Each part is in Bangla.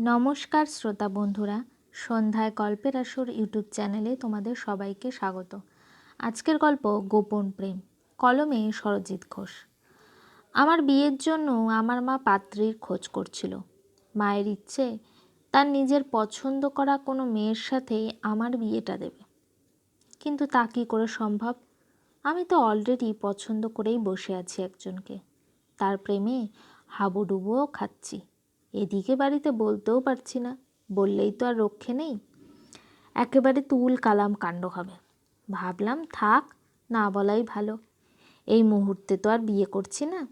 নমস্কার শ্রোতা বন্ধুরা, সন্ধ্যায় গল্পের আসর ইউটিউব চ্যানেলে তোমাদের সবাইকে স্বাগত। আজকের গল্প গোপন প্রেম, কলমে সরজিৎ ঘোষ। আমার বিয়ের জন্য আমার মা পাত্রীর খোঁজ করছিল। মায়ের ইচ্ছে, তার নিজের পছন্দ করা কোনো মেয়ের সাথেই আমার বিয়েটা দেবে। কিন্তু তা কী করে সম্ভব? আমি তো অলরেডি পছন্দ করেই বসে আছি একজনকে। তার প্রেমে হাবুডুবুও খাচ্ছি। এদিকে বাড়িতে বলতেও পারছি না, বললেই তো আর রক্ষে নেই। একেবারে তুল কালাম কাণ্ড হবে। ভাবলাম, থাক, না বলাই ভালো। এই মুহূর্তে তো আর বিয়ে করছি না।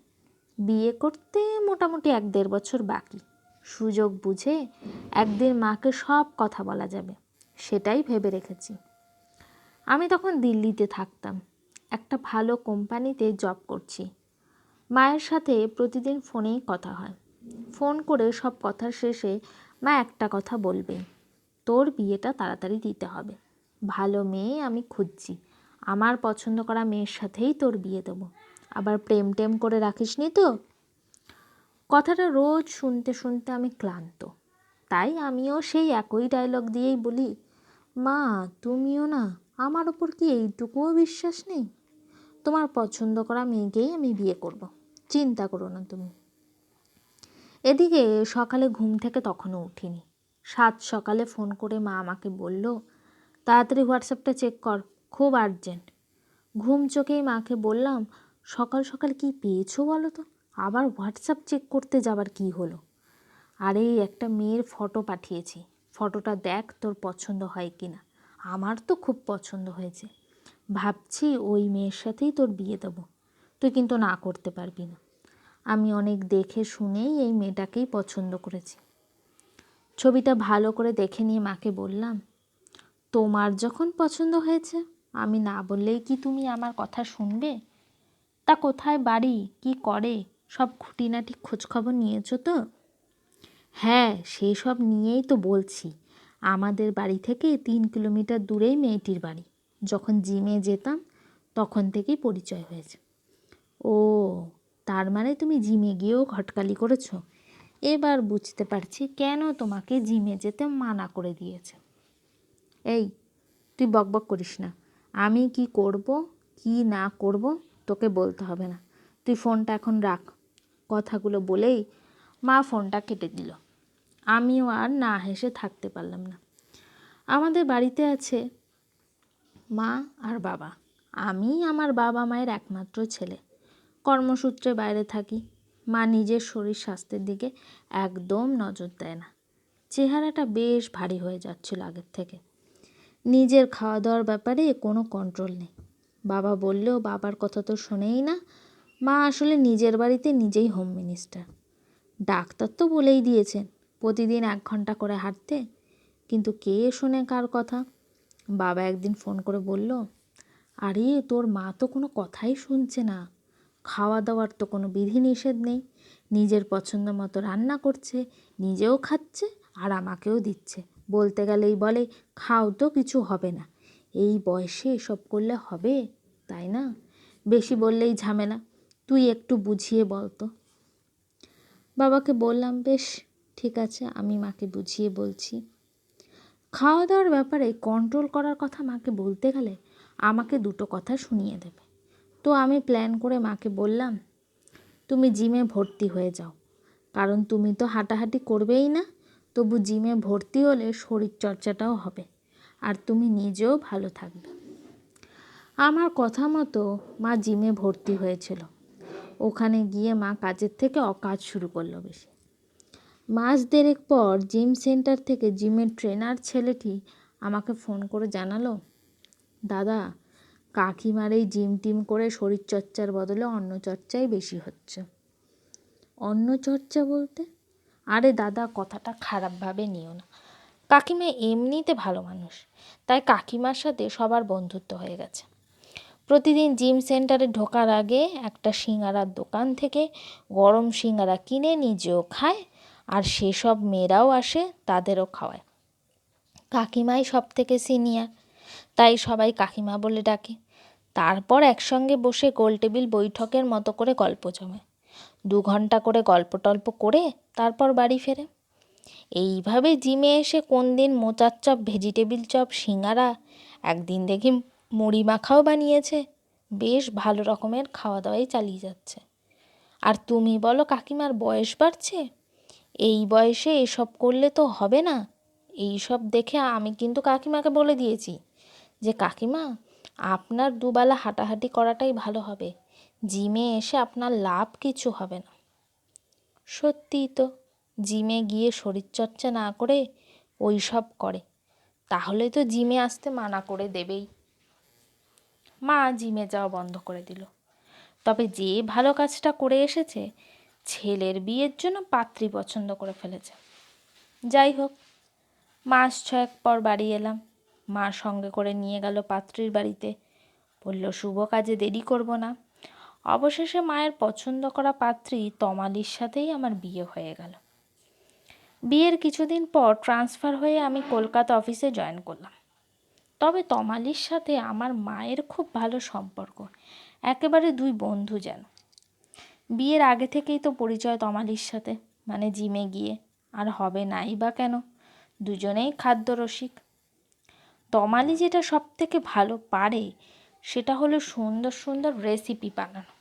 বিয়ে করতে মোটামুটি এক দেড় বছর বাকি। সুযোগ বুঝে একদিন মাকে সব কথা বলা যাবে, সেটাই ভেবে রেখেছি। আমি তখন দিল্লিতে থাকতাম। একটা ভালো কোম্পানিতে জব করছি। মায়ের সাথে প্রতিদিন ফোনেই কথা হয়। ফোন করে সব কথার শেষে, মা, একটা কথা বলবে। তোর বিয়েটা তাড়াতাড়ি দিতে হবে। ভালো মেয়ে আমি খুঁজছি। আমার পছন্দ করা মেয়ের সাথেই তোর বিয়ে দেবো। আবার প্রেম টেম করে রাখিসনি তো? কথাটা রোজ শুনতে শুনতে আমি ক্লান্ত। তাই আমিও সেই একই ডায়লগ দিয়েই বলি, মা, তুমিও না, আমার ওপর কি এইটুকুও বিশ্বাস নেই? তোমার পছন্দ করা মেয়েকেই আমি বিয়ে করব। চিন্তা করো না তুমি। এদিকে সকালে ঘুম থেকে তখনও উঠিনি। সাত সকালে ফোন করে মা আমাকে বলল, তাড়াতাড়ি হোয়াটসঅ্যাপটা চেক কর, খুব আর্জেন্ট। ঘুম চোখেই মাকে বললাম, সকাল সকাল কি পেয়েছ বলো তো? আবার হোয়াটসঅ্যাপ চেক করতে যাবার কি হলো? আরে, একটা মেয়ের ফটো পাঠিয়েছি। ফটোটা দেখ তোর পছন্দ হয় কি না। আমার তো খুব পছন্দ হয়েছে। ভাবছি ওই মেয়ের সাথেই তোর বিয়ে দেবো। তুই কিন্তু না করতে পারবি না। আমি অনেক দেখে শুনেই এই মেয়েটাকেই পছন্দ করেছি। ছবিটা ভালো করে দেখে নিয়ে মাকে বললাম, তোমার যখন পছন্দ হয়েছে, আমি না বললেই কি তুমি আমার কথা শুনবে? তা কোথায় বাড়ি? কি করে? সব খুঁটিনাটি খোঁজখবর নিয়েছো তো? হ্যাঁ সেই সব নিয়েই তো বলছি। আমাদের বাড়ি থেকে তিন কিলোমিটার দূরেই মেয়েটির বাড়ি। যখন জিমে যেতাম, তখন থেকেই পরিচয় হয়েছে। ও তার মানে তুমি জিমে গিয়েও ঘটকালি করেছ? এবার বুঝতে পারছি কেন তোমাকে জিমে যেতে মানা করে দিয়েছে। এই, তুই বকবক করিস না। আমি কি করব, কি না করব, তোকে বলতে হবে না। তুই ফোনটা এখন রাখ। কথাগুলো বলেই মা ফোনটা কেটে দিল। আমিও আর না হেসে থাকতে পারলাম না। আমাদের বাড়িতে আছে মা আর বাবা। আমি আমার বাবা মায়ের একমাত্র ছেলে। কর্মসূত্রে বাইরে থাকি। মা নিজের শরীর স্বাস্থ্যের দিকে একদম নজর দেয় না। চেহারাটা বেশ ভারী হয়ে যাচ্ছিল আগের থেকে। নিজের খাওয়া দাওয়ার ব্যাপারে কোনো কন্ট্রোল নেই। বাবা বললেও, বাবার কথা তো শোনেই না। মা আসলে নিজের বাড়িতে নিজেই হোম মিনিস্টার ডাক্তার তো বলেই দিয়েছেন, প্রতিদিন এক ঘণ্টা করে হাঁটতে। কিন্তু কে শোনে কার কথা? বাবা একদিন ফোন করে বলল, আরে, তোর মা তো কোনো কথাই শুনছে না। খাওয়া দাওয়ার তো কোনো বিধি নিষেধ নেই। নিজের পছন্দ মতো রান্না করছে, নিজেও খাচ্ছে আর আমাকেও দিচ্ছে। বলতে গেলেই বলে, খাও তো, কিছু হবে না। এই বয়সে এসব করলে হবে, তাই না? বেশি বললেই ঝামেলা। তুই একটু বুঝিয়ে বল তো। বাবাকে বললাম, বেশ, ঠিক আছে, আমি মাকে বুঝিয়ে বলছি। খাওয়া দাওয়ার ব্যাপারে কন্ট্রোল করার কথা মাকে বলতে গেলে আমাকে দুটো কথা শুনিয়ে দেবে। তো আমি প্ল্যান করে মাকে বললাম, তুমি জিমে ভর্তি হয়ে যাও। কারণ তুমি তো হাঁটাহাঁটি করবেই না, তবু জিমে ভর্তি হলে শরীর চর্চাটাও হবে আর তুমি নিজেও ভালো থাকবে। আমার কথা মতো মা জিমে ভর্তি হয়েছিল। ওখানে গিয়ে মা কাজের থেকে অকাজ শুরু করল বেশি। মাস দেড়েক পর জিম সেন্টার থেকে জিমের ট্রেনার ছেলেটি আমাকে ফোন করে জানালো, দাদা কাকিমার জিম টিম করে শরীরচর্চার বদলে অন্য চর্চাই বেশি হচ্ছে। অন্য চর্চা বলতে? আরে দাদা, কথাটা খারাপভাবে নিও না। কাকিমা এমনিতে ভালো মানুষ, তাই কাকিমার সাথে সবার বন্ধুত্ব হয়ে গেছে। প্রতিদিন জিম সেন্টারে ঢোকার আগে একটা সিঙ্গারার দোকান থেকে গরম সিঙ্গারা কিনে নিজেও খায় আর সেসব মেয়েরাও আসে, তাদেরও খাওয়ায়। কাকিমাই সব থেকে সিনিয়র, তাই সবাই কাকিমা বলে ডাকে। তারপর একসঙ্গে বসে গোল টেবিল বৈঠকের মতো করে গল্প জমে। দু ঘণ্টা করে গল্প টল্প করে তারপর বাড়ি ফেরে। এইভাবে জিমে এসে কোন দিন মোচার চপ, ভেজিটেবিল চপ, সিঙ্গারা, একদিন দেখি মুড়ি মাখাও বানিয়েছে। বেশ ভালো রকমের খাওয়া দাওয়াই চালিয়ে যাচ্ছে। আর তুমি বলো কাকিমার বয়স বাড়ছে? এই বয়সে এসব করলে তো হবে না। এই সব দেখে আমি কিন্তু কাকিমাকে বলে দিয়েছি যে, কাকিমা আপনার দুবেলা হাঁটাহাঁটি করাটাই ভালো হবে। জিমে এসে আপনার লাভ কিছু হবে না। সত্যিই তো, জিমে গিয়ে শরীরচর্চা না করে ওই সব করে। তাহলে তো জিমে আসতে মানা করে দেবেই। মা জিমে যাওয়া বন্ধ করে দিল। তবে যে ভালো কাজটা করে এসেছে, ছেলের বিয়ের জন্য পাত্রী পছন্দ করে ফেলেছে। যাই হোক, মাস ছয়েক পর বাড়ি এলাম। মা সঙ্গে করে নিয়ে গেল পাত্রীর বাড়িতে। বলল, শুভ কাজে দেরি করব না। অবশেষে মায়ের পছন্দ করা পাত্রী তমালির সাথেই আমার বিয়ে হয়ে গেল। বিয়ের কিছুদিন পর ট্রান্সফার হয়ে আমি কলকাতা অফিসে জয়েন করলাম। তবে তমালির সাথে আমার মায়ের খুব ভালো সম্পর্ক। একেবারে দুই বন্ধু যেন। বিয়ের আগে থেকেই তো পরিচয় তমালির সাথে। মানে জিমে গিয়ে। আর হবে নাই বা কেন? দুজনেই খাদ্যরসিক। তমালি যেটা সব থেকে ভালো পারে, সেটা হলো সুন্দর সুন্দর রেসিপি বানানো।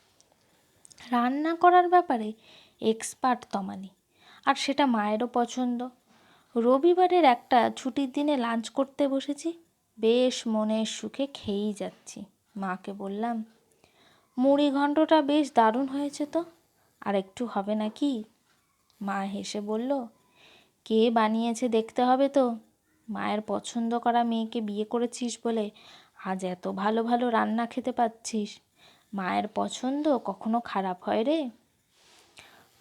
রান্না করার ব্যাপারে এক্সপার্ট তমালি। আর সেটা মায়েরও পছন্দ। রবিবারের একটা ছুটির দিনে লাঞ্চ করতে বসেছি, বেশ মনের সুখে খেয়েই যাচ্ছি। মাকে বললাম, মুড়ি ঘণ্টটা বেশ দারুণ হয়েছে তো, আর একটু হবে নাকি? মা হেসে বলল, কে বানিয়েছে দেখতে হবে তো। মায়ের পছন্দ করা মেয়েকে বিয়ে করেছিস বলে আজ এত ভালো ভালো রান্না খেতে পাচ্ছিস। মায়ের পছন্দ কখনো খারাপ হয় রে।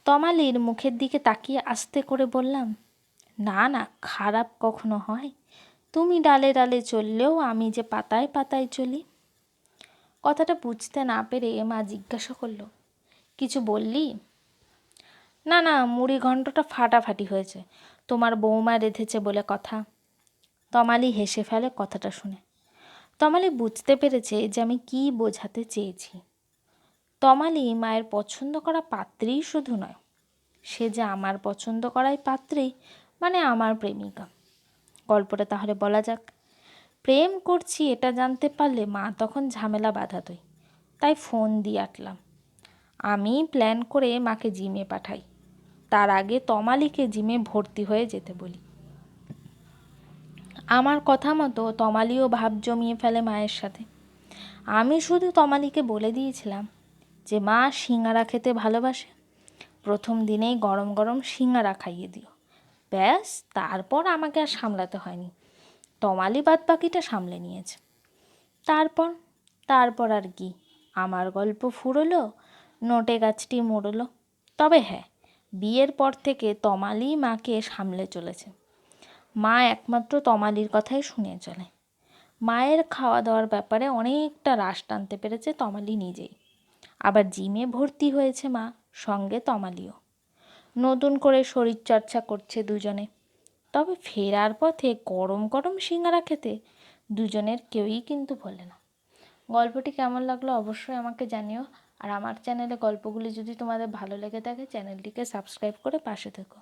তমালির মুখের দিকে তাকিয়ে আস্তে করে বললাম, না না, খারাপ কখনো হয়। তুমি ডালে ডালে চললেও আমি যে পাতায় পাতায় চলি। কথাটা বুঝতে না পেরে মা জিজ্ঞাসা করল, কিছু বললি? না না, মুড়ি ঘণ্টটা ফাটাফাটি হয়েছে। তোমার বৌমা রেঁধেছে বলে কথা। তমালি হেসে ফেলে কথাটা শুনে। তমালি বুঝতে পেরেছে যে আমি কী বোঝাতে চেয়েছি। তমালি মায়ের পছন্দ করা পাত্রীই শুধু নয়, সে যে আমার পছন্দ করাই পাত্রী মানে আমার প্রেমিকা। গল্পটা তাহলে বলা যাক। প্রেম করছি এটা জানতে পারলে মা তখন ঝামেলা বাঁধাতই, তাই ফোন দিয়ে আটলাম। আমি প্ল্যান করে মাকে জিমে পাঠাই। তার আগে তমালিকে জিমে ভর্তি হয়ে যেতে বলি। আমার কথা মতো তমালিও ভাব জমিয়ে ফেলে মায়ের সাথে। আমি শুধু তমালিকে বলে দিয়েছিলাম যে, মা, সিঙ্গারা খেতে ভালোবাসে? প্রথম দিনেই গরম গরম সিঙ্গারা খাইয়ে দিও। ব্যাস, তারপর আমাকে আর সামলাতে হয়নি। তমালি বাদ বাকিটা সামলে নিয়েছে। তারপর তারপর আর কি? আমার গল্প ফুরলো, নোটে গাছটি মোড়লো তবে হ্যাঁ বিয়ের পর থেকে তমালি মাকে সামলে চলেছে। মা একমাত্র তমালির কথাই শুনে চলে। মায়ের খাওয়া দাওয়ার ব্যাপারে অনেকটা রাশ টানতে পেরেছে তমালি নিজেই। আবার জিমে ভর্তি হয়েছে মা, সঙ্গে তমালিও। নতুন করে শরীরচর্চা করছে দুজনে। তবে ফেরার পথে গরম গরম সিঙ্গারা খেতে দুজনের কেউই কিন্তু বলে না। গল্পটি কেমন লাগল অবশ্যই আমাকে জানিও। আর আমার চ্যানেলে গল্পগুলি যদি তোমাদের ভালো লেগে থাকে, চ্যানেলটিকে সাবস্ক্রাইব করে পাশে থেকো।